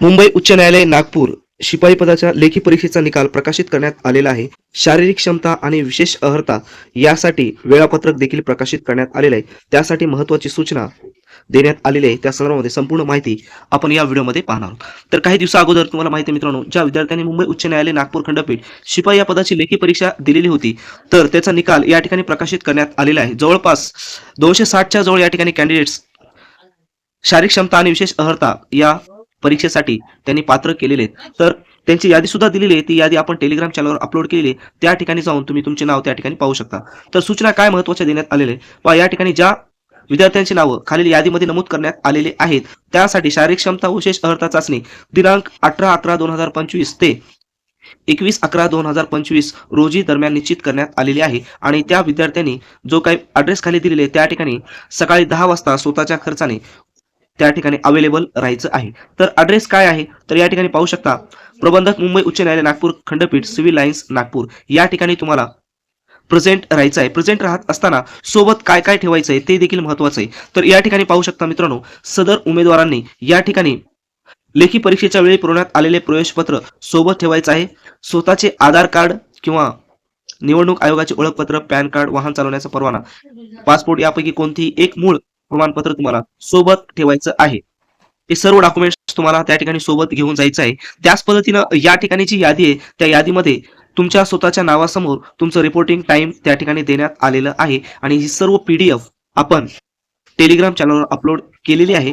मुंबई उच्च न्यायालय नागपूर शिपाई पदाच्या लेखी परीक्षेचा निकाल प्रकाशित करण्यात आलेला आहे. शारीरिक क्षमता आणि विशेष अर्हता यासाठी वेळापत्रक देखील प्रकाशित करण्यात आलेलं आहे. त्यासाठी महत्वाची सूचना देण्यात आलेली आहे. त्या संदर्भामध्ये संपूर्ण माहिती आपण या व्हिडिओमध्ये पाहणार आहोत. तर काही दिवसा अगोदर तुम्हाला माहिती मित्रांनो ज्या विद्यार्थ्यांनी मुंबई उच्च न्यायालय नागपूर खंडपीठ शिपाई या पदाची लेखी परीक्षा दिलेली होती तर त्याचा निकाल या ठिकाणी प्रकाशित करण्यात आलेला आहे. जवळपास दोनशे साठच्या जवळ या ठिकाणी कॅन्डिडेट्स शारीरिक क्षमता आणि विशेष अर्हता या परीक्षेसाठी त्यांनी पात्र केलेले आहेत. तर त्यांची यादी सुद्धा दिलेली आहे. ती यादी आपण टेलिग्राम चॅनलवर अपलोड केलेली आहे. त्या ठिकाणी जाऊन तुम्ही तुमचे नाव त्या ठिकाणी पाहू शकता. तर सूचना काय महत्त्वाच्या देण्यात आलेल्या वा या ठिकाणी ज्या विद्यार्थ्यांची नावं खालील यादीमध्ये नमूद करण्यात आलेले आहेत त्यासाठी शारीरिक क्षमता विशेष अर्हता चाचणी दिनांक अठरा अकरा दोन हजार पंचवीस ते एकवीस अकरा दोन हजार पंचवीस रोजी दरम्यान निश्चित करण्यात आलेली आहे. आणि त्या विद्यार्थ्यांनी जो काही अड्रेस खाली दिलेले त्या ठिकाणी सकाळी दहा वाजता स्वतःच्या खर्चाने त्या ठिकाणी अवेलेबल राहायचं आहे. तर ॲड्रेस काय आहे? तर या ठिकाणी पाहू शकता प्रबंधक मुंबई उच्च न्यायालय नागपूर खंडपीठ सिव्हिल लाईन्स नागपूर. या ठिकाणी तुम्हाला प्रेझेंट राहायचं आहे. प्रेझेंट राहत असताना सोबत काय काय ठेवायचं आहे ते देखील महत्वाचं आहे. तर या ठिकाणी पाहू शकता मित्रांनो सदर उमेदवारांनी या ठिकाणी लेखी परीक्षेच्या वेळी पुरवण्यात आलेले प्रवेशपत्र सोबत ठेवायचं आहे. स्वतःचे आधार कार्ड किंवा निवडणूक आयोगाचे ओळखपत्र पॅन कार्ड वाहन चालवण्याचा परवाना पासपोर्ट यापैकी कोणतीही एक मूळ प्रमाणपत्र तुम्हाला सोबत ठेवायचं आहे. हे सर्व डॉक्युमेंट्स तुम्हाला त्या ठिकाणी सोबत घेऊन जायचं आहे. त्याच पद्धतीनं या ठिकाणी जी यादी आहे. त्या यादीमध्ये तुमच्या स्वतःच्या नावासमोर तुमचं रिपोर्टिंग टाइम त्या ठिकाणी देण्यात आलेलं आहे. आणि ही सर्व पीडीएफ आपण टेलिग्राम चॅनलवर अपलोड केलेली आहे.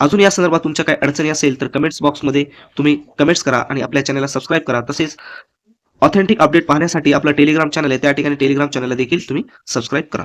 अजून या संदर्भात तुमच्या काही अडचणी असेल तर कमेंट्स बॉक्समध्ये तुम्ही कमेंट्स करा आणि आपल्या चॅनलला सबस्क्राईब करा. तसेच ऑथेंटिक अपडेट पाहण्यासाठी आपलं टेलिग्राम चॅनल आहे. त्या ठिकाणी टेलिग्राम चॅनलला देखील तुम्ही सबस्क्राईब करा.